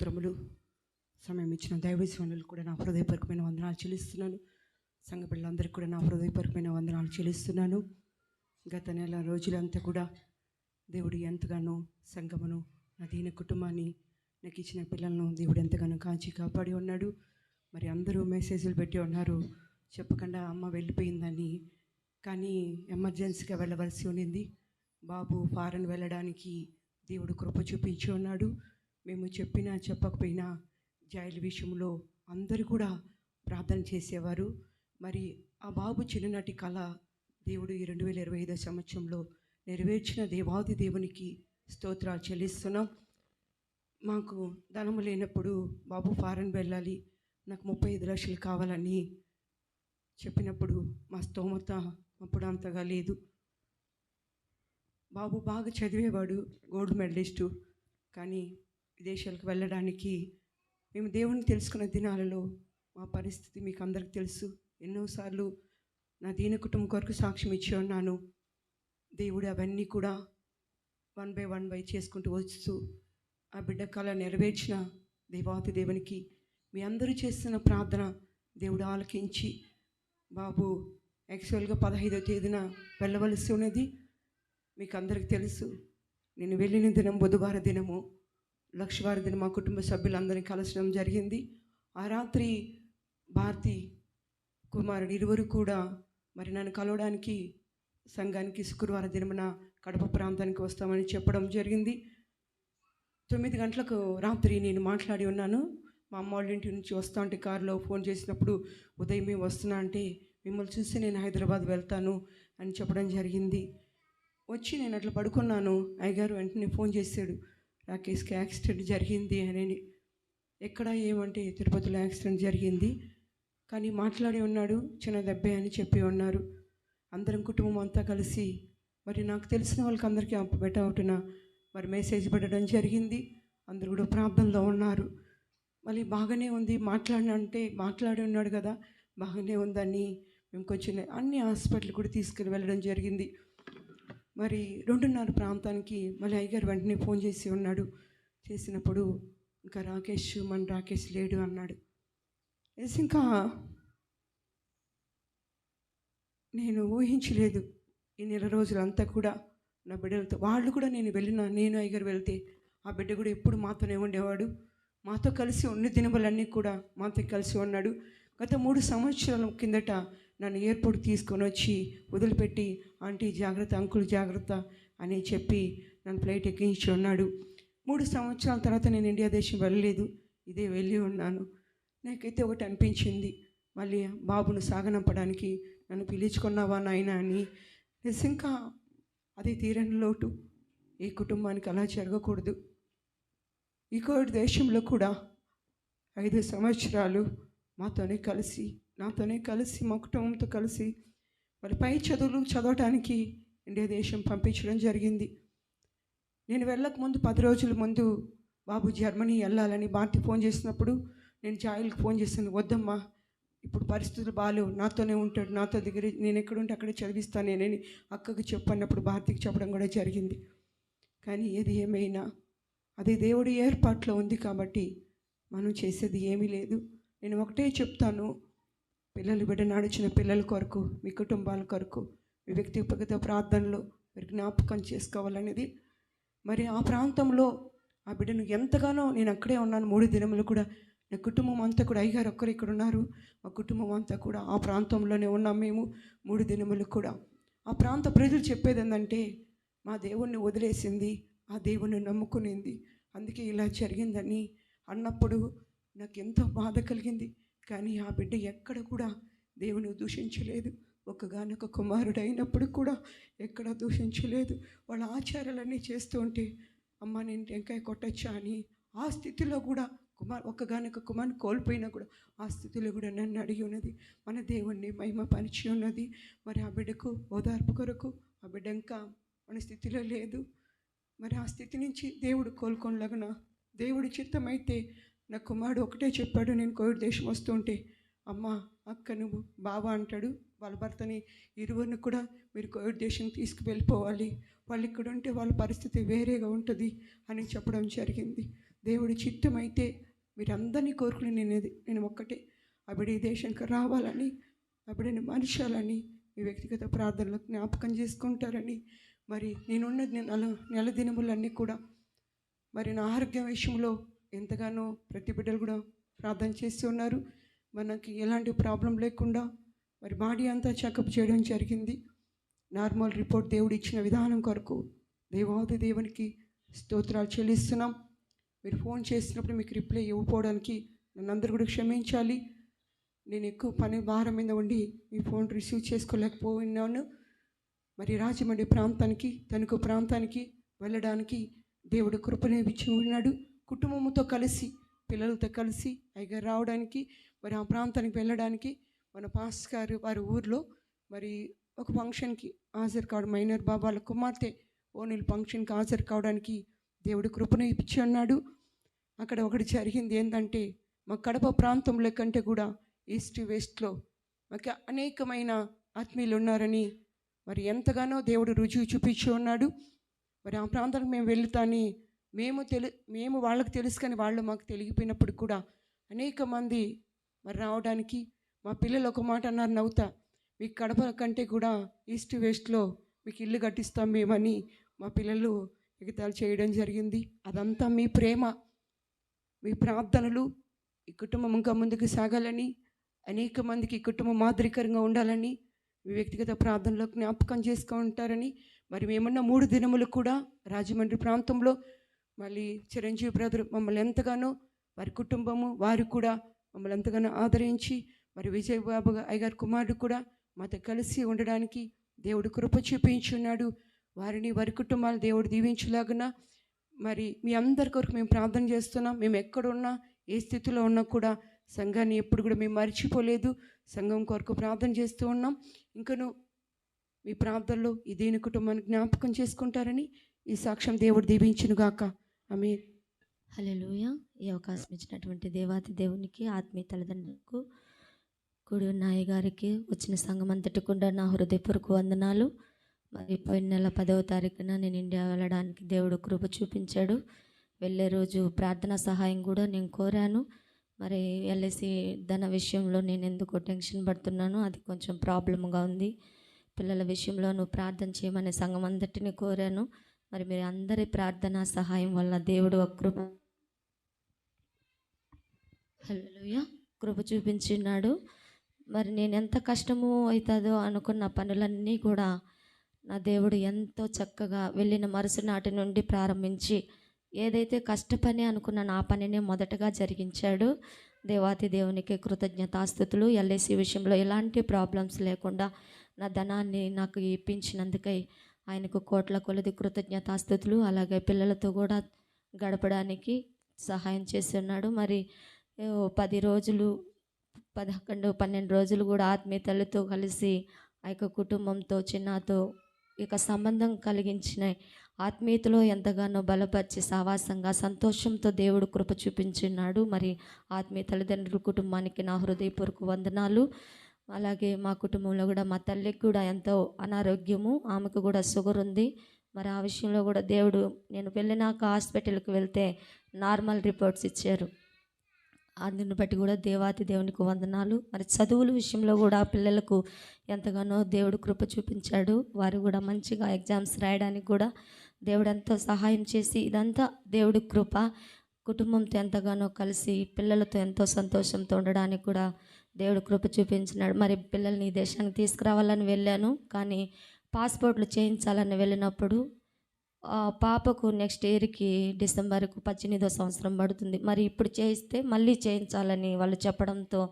స్తోత్రములు. సమయం ఇచ్చిన దైవస్వానులు కూడా నా హృదయపరకమైన వందనాలు చెల్లిస్తున్నాను. సంఘ పిల్లలందరికీ కూడా నా హృదయపరకమైన వందనాలు చెల్లిస్తున్నాను. గత నెల రోజులంతా కూడా దేవుడు ఎంతగానో సంఘమును నా కుటుంబాన్ని నాకు ఇచ్చిన పిల్లలను దేవుడు ఎంతగానో కాంచి కాపాడి ఉన్నాడు. మరి అందరూ మెసేజ్లు పెట్టి ఉన్నారు. చెప్పకుండా అమ్మ వెళ్ళిపోయిందని. కానీ ఎమర్జెన్సీగా వెళ్ళవలసి ఉండింది. బాబు ఫారెన్ వెళ్ళడానికి దేవుడు కృప చూపించి ఉన్నాడు. మేము చెప్పినా చెప్పకపోయినా జైలు విషయంలో అందరూ కూడా ప్రార్థన చేసేవారు. మరి ఆ బాబు చిన్ననాటి కళ దేవుడు ఈ రెండు వేల ఇరవై ఐదో సంవత్సరంలో నెరవేర్చిన దేవాది దేవునికి స్తోత్రాలు చెల్లిస్తున్నాం. మాకు ధనము లేనప్పుడు బాబు ఫారెన్ వెళ్ళాలి నాకు ముప్పై ఐదు లక్షలు కావాలని చెప్పినప్పుడు మా స్తోమత అప్పుడు అంతగా లేదు. బాబు బాగా చదివేవాడు గోల్డ్ మెడలిస్టు కానీ విదేశాలకు వెళ్ళడానికి మేము దేవుని తెలుసుకున్న దినాలలో మా పరిస్థితి మీకు అందరికి తెలుసు. ఎన్నోసార్లు నా దీన కుటుంబం కొరకు సాక్ష్యం ఇచ్చి ఉన్నాను. దేవుడు అవన్నీ కూడా వన్ బై వన్ బై చేసుకుంటూ వస్తూ ఆ బిడ్డ కళ నెరవేర్చిన దేవాతి దేవునికి మీ అందరూ చేస్తున్న ప్రార్థన దేవుడు ఆలకించి బాబు యాక్చువల్గా పదహైదో తేదీన వెళ్ళవలసి ఉన్నది. మీకు అందరికి తెలుసు. నేను వెళ్ళిన దినం బుధవార దినము. లక్షవారిదిని మా కుటుంబ సభ్యులందరినీ కలసడం జరిగింది. ఆ రాత్రి భారతి కుమారుడు ఇరువురు కూడా మరి నన్ను కలవడానికి సంఘానికి శుక్రవార దినమున కడప ప్రాంతానికి వస్తామని చెప్పడం జరిగింది. తొమ్మిది గంటలకు రాత్రి నేను మాట్లాడి ఉన్నాను. మా అమ్మ వాళ్ళ ఇంటి నుంచి వస్తా అంటే కారులో ఫోన్ చేసినప్పుడు ఉదయం మేము వస్తున్నా అంటే మిమ్మల్ని చూసి నేను హైదరాబాద్ వెళ్తాను అని చెప్పడం జరిగింది. వచ్చి నేను అట్లా పడుకున్నాను. అయ్యగారు వెంటనే ఫోన్ చేశాడు. రాకేష్కి యాక్సిడెంట్ జరిగింది అని ఎక్కడ ఏమంటే తిరుపతిలో యాక్సిడెంట్ జరిగింది. కానీ మాట్లాడి ఉన్నాడు చిన్న దెబ్బే అని చెప్పి ఉన్నారు. అందరం కుటుంబం అంతా కలిసి మరి నాకు తెలిసిన వాళ్ళకి అందరికీ పెట్టవుతున్న మరి మెసేజ్ పెట్టడం జరిగింది. అందరూ కూడా ప్రార్థనలో ఉన్నారు. మళ్ళీ బాగానే ఉంది మాట్లాడినంటే మాట్లాడి ఉన్నాడు కదా బాగానే ఉందని మేము కొంచెం అన్ని హాస్పిటల్ కూడా తీసుకుని వెళ్ళడం జరిగింది. మరి రెండున్నర ప్రాంతానికి మళ్ళీ అయ్యగారు వెంటనే ఫోన్ చేసి ఉన్నాడు. చేసినప్పుడు ఇంకా రాకేష్ మన రాకేష్ లేడు అన్నాడు. ఎస్ ఇంకా నేను ఊహించలేదు ఈ నెల రోజులంతా కూడా నా బిడ్డలతో. వాళ్ళు కూడా నేను వెళ్ళిన నేను అయ్యగారు వెళ్తే ఆ బిడ్డ కూడా ఎప్పుడు మాతోనే ఉండేవాడు. మాతో కలిసి ఉన్న దినములన్నీ కూడా మాతో కలిసి ఉన్నాడు. గత మూడు సంవత్సరాల కిందట నన్ను ఎయిర్పోర్ట్ తీసుకొని వచ్చి వదిలిపెట్టి ఆంటీ జాగ్రత్త అంకుల్ జాగ్రత్త అని చెప్పి నన్ను ఫ్లైట్ ఎక్కించి ఉన్నాడు. మూడు సంవత్సరాల తర్వాత నేను ఇండియా దేశం వెళ్ళలేదు. ఇదే వెళ్ళి ఉన్నాను. నాకైతే ఒకటి అనిపించింది. మళ్ళీ బాబును సాగనంపడానికి నన్ను పిలుచుకున్నావా నాయన అని. ఇంకా అది తీరని లోటు. ఈ కుటుంబానికి అలా జరగకూడదు. ఈ కోవిడ్ దేశంలో కూడా ఐదు సంవత్సరాలు మాతోనే కలిసి నాతోనే కలిసి మా కుటుంబంతో కలిసి మరి పై చదువులు చదవటానికి ఇండియా దేశం పంపించడం జరిగింది. నేను వెళ్ళక ముందు పది రోజుల ముందు బాబు జర్మనీ వెళ్ళాలని బాటి ఫోన్ చేసినప్పుడు నేను జాయిల్కి ఫోన్ చేశాను వద్దమ్మా ఇప్పుడు పరిస్థితులు బాగాలేవు నాతోనే ఉంటాడు నాతో దగ్గర నేను ఎక్కడుంటే అక్కడే చదివిస్తాను నేనని అక్కకి చెప్పన్నప్పుడు భారతికి చెప్పడం కూడా జరిగింది. కానీ ఏది ఏమైనా అది దేవుడి ఏర్పాట్లో ఉంది కాబట్టి మనం చేసేది ఏమీ లేదు. నేను ఒకటే చెప్తాను పిల్లలు బిడ్డ నడిచిన పిల్లల కొరకు మీ కుటుంబాల కొరకు మీ వ్యక్తిగత ప్రార్థనలు మీరు జ్ఞాపకం చేసుకోవాలనేది. మరి ఆ ప్రాంతంలో ఆ బిడ్డను ఎంతగానో నేను అక్కడే ఉన్నాను మూడు దినములు కూడా. నా కుటుంబం అంతా కూడా అయ్యగారు ఒక్కరు ఇక్కడ ఉన్నారు. మా కుటుంబం అంతా కూడా ఆ ప్రాంతంలోనే ఉన్నాం మేము మూడు దినములు కూడా. ఆ ప్రాంత ప్రజలు చెప్పేది ఏంటంటే మా దేవుణ్ణి వదిలేసింది ఆ దేవుణ్ణి నమ్ముకునింది. అందుకే ఇలా జరిగిందని అన్నప్పుడు నాకు ఎంతో బాధ కలిగింది. కానీ ఆ బిడ్డ ఎక్కడ కూడా దేవుని దూషించలేదు. ఒకగానొక కుమారుడు అయినప్పుడు కూడా ఎక్కడ దూషించలేదు. వాళ్ళ ఆచారాలన్నీ చేస్తూ ఉంటే అమ్మ నేను టెంకాయ కొట్టచ్చా అని ఆ స్థితిలో కూడా కుమార్ ఒక్కగానొక కుమార్ని కోల్పోయినా కూడా ఆ స్థితిలో కూడా నన్ను అడిగి ఉన్నది. మన దేవుణ్ణి మహిమ పరిచి ఉన్నది. మరి ఆ బిడ్డకు ఓదార్పు కొరకు ఆ బిడ్డ ఇంకా మన స్థితిలో లేదు. మరి ఆ స్థితి నుంచి దేవుడు కోలుకోనలగన దేవుడి చిత్తమైతే నా కుమారుడు ఒకటే చెప్పాడు నేను కోవిడ్ దేశం వస్తుంటే అమ్మ అక్క నువ్వు బావ అంటాడు వాళ్ళ భర్తని ఇరువురిని కూడా మీరు కోవిడ్ దేశం తీసుకువెళ్ళిపోవాలి. వాళ్ళు ఇక్కడ ఉంటే వాళ్ళ పరిస్థితి వేరేగా ఉంటుంది అని చెప్పడం జరిగింది. దేవుడి చిత్తం అయితే మీరందరినీ కోరుకుని నేను నేను ఒక్కటే. అవిడ ఈ దేశానికి రావాలని అవిడని మనుషాలని మీ వ్యక్తిగత ప్రార్థనలకు జ్ఞాపకం చేసుకుంటారని మరి నేనున్న నెల నెల దినములన్నీ కూడా మరి నా ఆరోగ్యం విషయంలో ఎంతగానో ప్రతి బిడ్డలు కూడా ప్రార్థన చేస్తూ ఉన్నారు. మనకి ఎలాంటి ప్రాబ్లం లేకుండా మరి బాడీ అంతా చెకప్ చేయడం జరిగింది. నార్మల్ రిపోర్ట్ దేవుడు ఇచ్చిన విధానం కొరకు దేవాది దేవునికి స్తోత్రాలు చెల్లిస్తున్నాం. మీరు ఫోన్ చేసినప్పుడు మీకు రిప్లై ఇవ్వకపోవడానికి నన్ను అందరూ కూడా క్షమించాలి. నేను ఎక్కువ పని భారం మీద ఉండి మీ ఫోన్ రిసీవ్ చేసుకోలేకపోయినాను. మరి రాజమండ్రి ప్రాంతానికి తణుకు ప్రాంతానికి వెళ్ళడానికి దేవుడు కృపనే ఇచ్చి ఉన్నాడు. కుటుంబంతో కలిసి పిల్లలతో కలిసి అయ్యగారు రావడానికి మరి ఆ ప్రాంతానికి వెళ్ళడానికి మన పాస్ గారు వారి ఊర్లో మరి ఒక ఫంక్షన్కి హాజరు కావడం మైనర్ బాబాల కుమార్తె ఓనిల్ ఫంక్షన్కి హాజరు కావడానికి దేవుడు కృపను ఇచ్చి ఉన్నాడు అక్కడ ఒకటి జరిగింది ఏంటంటే మా కడప ప్రాంతంలో కంటే కూడా ఈస్ట్ వెస్ట్లో మాకు అనేకమైన ఆత్మీయులు ఉన్నారని మరి ఎంతగానో దేవుడు రుజువు చూపించి ఉన్నాడు. మరి ఆ ప్రాంతానికి మేము వెళ్తాని మేము తెలు మేము వాళ్ళకి తెలుసు కానీ వాళ్ళు మాకు తెలిగిపోయినప్పుడు కూడా అనేక మంది మరి రావడానికి మా పిల్లలు ఒక మాట అన్నారు నవ్వుతా మీకు కడప కంటే కూడా ఈస్ట్ వెస్ట్లో మీకు ఇల్లు కట్టిస్తాం మేమని మా పిల్లలు ఎగతాలు చేయడం జరిగింది. అదంతా మీ ప్రేమ మీ ప్రార్థనలు ఈ కుటుంబం ఇంకా ముందుకు సాగాలని అనేక మందికి ఈ కుటుంబం మాదిరికరంగా ఉండాలని మీ వ్యక్తిగత ప్రార్థనలో జ్ఞాపకం చేసుకుంటారని మరి మేమన్న మూడు దినములు కూడా రాజమండ్రి ప్రాంతంలో మళ్ళీ చిరంజీవి బ్రదర్ మమ్మల్ని ఎంతగానో వారి కుటుంబము వారు కూడా మమ్మల్ని ఎంతగానో ఆదరించి మరి విజయబాబు అయ్యగారి కుమారుడు కూడా మాతో కలిసి ఉండడానికి దేవుడు కృప చూపించున్నాడు. వారిని వారి కుటుంబాలు దేవుడు దీవించలాగున మరి మీ అందరి కొరకు మేము ప్రార్థన చేస్తున్నాం. మేము ఎక్కడున్నా ఏ స్థితిలో ఉన్నా కూడా సంఘాన్ని ఎప్పుడు కూడా మేము మర్చిపోలేదు. సంఘం కొరకు ప్రార్థన చేస్తూ ఉన్నాం. ఇంకను మీ ప్రార్థనలో ఈ దీని కుటుంబాన్ని జ్ఞాపకం చేసుకుంటారని ఈ సాక్ష్యం దేవుడు దీవించును అమీర్ ఆమె హల్లెలూయ. ఈ అవకాశం ఇచ్చినటువంటి దేవాతి దేవునికి ఆత్మీయ తల్లిదండ్రులకు కూడి ఉన్న గారికి వచ్చిన సంఘం అంతటి కూడా నా హృదయపూర్వక వందనాలు. మరి పోయిన నెల పదవ తారీఖున నేను ఇండియా వెళ్ళడానికి దేవుడు కృప చూపించాడు. వెళ్ళే రోజు ప్రార్థన సహాయం కూడా నేను కోరాను. మరి ఎల్ఐసి ధన విషయంలో నేను ఎందుకో టెన్షన్ పడుతున్నాను అది కొంచెం ప్రాబ్లంగా ఉంది. పిల్లల విషయంలో నువ్వు ప్రార్థన చేయమని సంఘం అంతటిని కోరాను. మరి మీరు అందరి ప్రార్థన సహాయం వల్ల దేవుడు ఒక కృప హల్లెలూయ. కృప చూపించున్నాడు మరి నేను ఎంత కష్టము అవుతుందో అనుకున్న పనులన్నీ కూడా నా దేవుడు ఎంతో చక్కగా వెళ్ళిన మరుసనాటి నుండి ప్రారంభించి ఏదైతే కష్టపని అనుకున్న నా పనిని మొదటగా జరిగించాడు. దేవాతి దేవునికి కృతజ్ఞతాస్థుతులు. ఎల్ఐసి విషయంలో ఎలాంటి ప్రాబ్లమ్స్ లేకుండా నా ధనాన్ని నాకు ఇప్పించినందుకై ఆయనకు కోట్ల కొలది కృతజ్ఞతాస్థుతులు. అలాగే పిల్లలతో కూడా గడపడానికి సహాయం చేస్తున్నాడు. మరి పది రోజులు పదకొండు పన్నెండు రోజులు కూడా ఆత్మీయతలతో కలిసి ఆ యొక్క కుటుంబంతో చిన్నతో ఇక సంబంధం కలిగించిన ఆత్మీయతలో ఎంతగానో బలపరిచి సావాసంగా సంతోషంతో దేవుడు కృప చూపించున్నాడు. మరి ఆత్మీయ తల్లిదండ్రుల కుటుంబానికి నా హృదయపూర్వక వందనాలు. అలాగే మా కుటుంబంలో కూడా మా తల్లికి కూడా ఎంతో అనారోగ్యము ఆమెకు కూడా షుగర్ ఉంది. మరి ఆ విషయంలో కూడా దేవుడు నేను వెళ్ళినాక హాస్పిటల్కి వెళ్తే నార్మల్ రిపోర్ట్స్ ఇచ్చారు. అందుని బట్టి కూడా దేవాతి దేవునికి వందనాలు. మరి చదువుల విషయంలో కూడా పిల్లలకు ఎంతగానో దేవుడు కృప చూపించాడు. వారు కూడా మంచిగా ఎగ్జామ్స్ రాయడానికి కూడా దేవుడు ఎంతో సహాయం చేసి ఇదంతా దేవుడి కృప. కుటుంబంతో ఎంతగానో కలిసి పిల్లలతో ఎంతో సంతోషంతో ఉండడానికి కూడా దేవుడు కృప చూపించినాడు. మరి పిల్లల్ని ఈ దేశానికి తీసుకురావాలని వెళ్ళాను. కానీ పాస్పోర్ట్లు చేయించాలని వెళ్ళినప్పుడు పాపకు నెక్స్ట్ ఇయర్కి డిసెంబర్కు పద్దెనిమిదో సంవత్సరం పడుతుంది. మరి ఇప్పుడు చేయిస్తే మళ్ళీ చేయించాలని వాళ్ళు చెప్పడంతో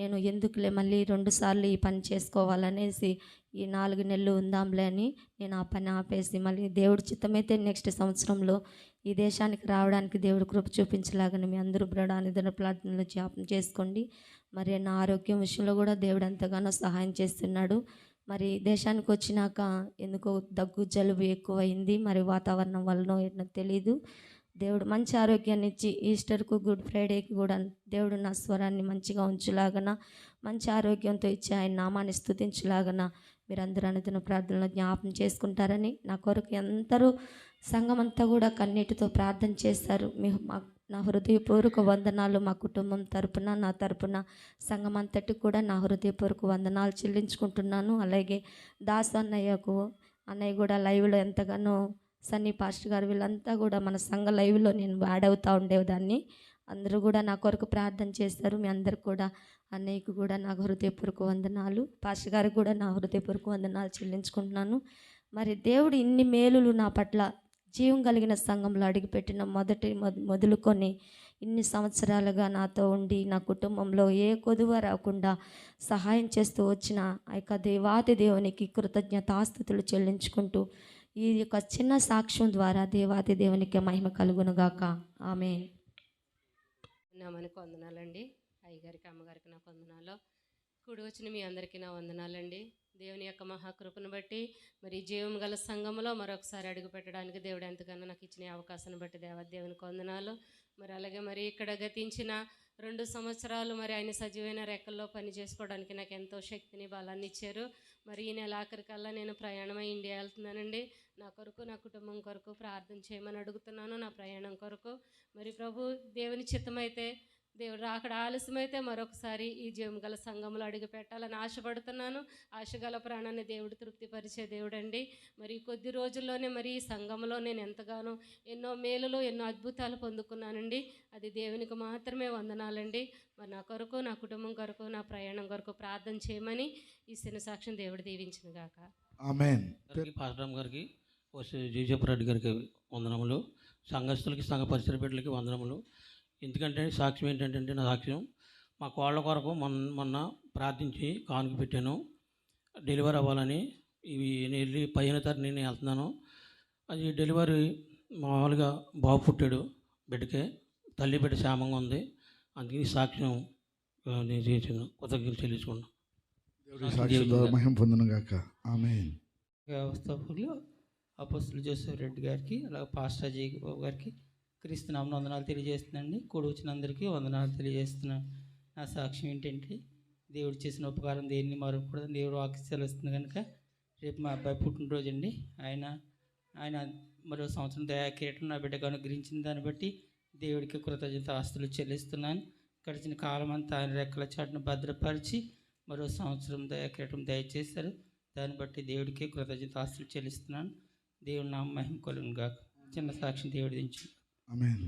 నేను ఎందుకులే మళ్ళీ రెండుసార్లు ఈ పని చేసుకోవాలనేసి ఈ నాలుగు నెలలు ఉందాంలే అని నేను ఆ పని ఆపేసి మళ్ళీ దేవుడి చిత్తమైతే నెక్స్ట్ సంవత్సరంలో ఈ దేశానికి రావడానికి దేవుడు కృప చూపించలాగని మీ అందరూ బ్రడానిధన ప్రార్థనలు జ్ఞాపం చేసుకోండి. మరి నా ఆరోగ్యం విషయంలో కూడా దేవుడు ఎంతగానో సహాయం చేస్తున్నాడు. మరి దేశానికి వచ్చినాక ఎందుకో దగ్గు జలుబు ఎక్కువైంది. మరి వాతావరణం వలన ఏంటో తెలియదు దేవుడు మంచి ఆరోగ్యాన్ని ఇచ్చి ఈస్టర్కు గుడ్ ఫ్రైడేకి కూడా దేవుడు నా స్వరాన్ని మంచిగా ఉంచులాగన మంచి ఆరోగ్యంతో ఇచ్చి ఆయన నామాన్ని స్థుతించులాగన మీరందరూ అనుదిన ప్రార్థనలో జ్ఞాపం చేసుకుంటారని నా కొరకు ఎంతరూ సంఘం అంతా కూడా కన్నీటితో ప్రార్థన చేస్తారు మీ మా నా హృదయపూర్వక వందనాలు మా కుటుంబం తరపున నా తరపున సంఘం అంతటి కూడా నా హృదయపూర్వక వందనాలు చెల్లించుకుంటున్నాను. అలాగే దాస్ అన్నయ్యకు అన్నయ్య కూడా లైవ్లో ఎంతగానో సన్నీ పాస్టర్ గారు వీళ్ళంతా కూడా మన సంఘ లైవ్లో నేను యాడ్ అవుతూ ఉండేదాన్ని. అందరూ కూడా నా కొరకు ప్రార్థన చేస్తారు మీ అందరు కూడా అన్నయ్యకు కూడా నా హృదయపూర్వక వందనాలు. పాష గారికి కూడా నా హృదయపూర్వక వందనాలు చెల్లించుకుంటున్నాను. మరి దేవుడు ఇన్ని మేలులు నా పట్ల జీవం కలిగిన సంఘంలో అడుగుపెట్టిన మొదటి మొదలుకొని ఇన్ని సంవత్సరాలుగా నాతో ఉండి నా కుటుంబంలో ఏ కొదువ రాకుండా సహాయం చేస్తూ వచ్చిన ఆ యొక్క దేవాది దేవునికి కృతజ్ఞతాస్థుతులు చెల్లించుకుంటూ ఈ యొక్క చిన్న సాక్ష్యం ద్వారా దేవాది దేవునికి మహిమ కలుగునుగాక ఆమె నామానికి వందనాలండి. అయ్యగారికి అమ్మగారికి నా వందనాలు. కూడి వచ్చిన మీ అందరికీ నా వందనాలండి. దేవుని యొక్క మహాకృపను బట్టి మరి జీవం గల సంఘంలో మరొకసారి అడుగు పెట్టడానికి దేవుడు ఎంతగానో నాకు ఇచ్చిన అవకాశం అవకాశాన్ని బట్టి దేవదేవునికి వందనాలు. మరి అలాగే మరి ఇక్కడ గతించిన రెండు సంవత్సరాలు మరి ఆయన సజీవైన రెక్కల్లో పని చేసుకోవడానికి నాకు ఎంతో శక్తిని బలాన్ని ఇచ్చారు. మరి ఈ నెల ఆఖరికల్లా నేను ప్రయాణమై ఇండియా వెళ్తున్నానండి. నా కొరకు నా కుటుంబం కొరకు ప్రార్థన చేయమని అడుగుతున్నాను నా ప్రయాణం కొరకు. మరి ప్రభు దేవుని చిత్తమైతే దేవుడు అక్కడ ఆలస్యమైతే మరొకసారి ఈ జీవం గల సంఘంలో అడుగు పెట్టాలని ఆశపడుతున్నాను. ఆశగల ప్రాణాన్ని దేవుడు తృప్తిపరిచే దేవుడండి. మరి కొద్ది రోజుల్లోనే మరి ఈ సంఘంలో నేను ఎంతగానో ఎన్నో మేలులు ఎన్నో అద్భుతాలు పొందుకున్నానండి. అది దేవునికి మాత్రమే వందనాలండి. మరి నా కొరకు నా కుటుంబం కొరకు నా ప్రయాణం కొరకు ప్రార్థన చేయమని ఈ శని సాక్ష్యం దేవుడు దీవించిన గాక. ఆమెన్. గారికి జయజప్ రెడ్డి గారికి వందనములు. సంఘస్థులకి సంఘ పరిసర బిడ్డలకి వందనములు. ఎందుకంటే సాక్ష్యం ఏంటంటే నా సాక్ష్యం. మా కోళ్ళ కొరకు మొన్న మొన్న ప్రార్థించి కానుక పెట్టాను. డెలివరీ అవ్వాలని ఇవి నేను వెళ్ళి పదిహేను తారీఖు నేను వెళ్తున్నాను. అది డెలివరీ మామూలుగా బాబు పుట్టాడు బిడ్డకే. తల్లి బిడ్డ క్షేమంగా ఉంది. అందుకని ఈ సాక్ష్యం నేను చేసాను కృతజ్ఞతలు చెల్లించుకున్నాను దేవుడి సాక్షి ద్వారా మహిమ పొందును గాక ఆమెన్. వ్యవస్థాపకులు అపోస్తులు జోసెఫ్ రెడ్డి గారికి అలాగే పాస్టర్ అజయ్ గారికి క్రీస్తునామను వందనాలు తెలియజేస్తున్నాండి కూడి వచ్చిన అందరికీ వందనాలు తెలియజేస్తున్నాను నా సాక్ష్యం ఏంటంటే దేవుడు చేసిన ఉపకారం దేన్ని మరొకూడదు దేవుడు వాకి సెలవుస్తుంది కనుక రేపు మా అబ్బాయి పుట్టినరోజు అండి ఆయన ఆయన మరో సంవత్సరం దయా కిరీటం నా బిడ్డకు అనుగ్రహించిన దాన్ని బట్టి దేవుడికి కృతజ్ఞత ఆస్తులు చెల్లిస్తున్నాను. గడిచిన కాలం అంతా ఆయన రెక్కల చాటును భద్రపరిచి మరో సంవత్సరం దయా కిరీటం దయచేశారు. దాన్ని బట్టి దేవుడికి కృతజ్ఞత ఆస్తులు చెల్లిస్తున్నాను. దేవుడి నా మహిమ కలుగును చిన్న సాక్షి దేవుడి దించు ఆమెన్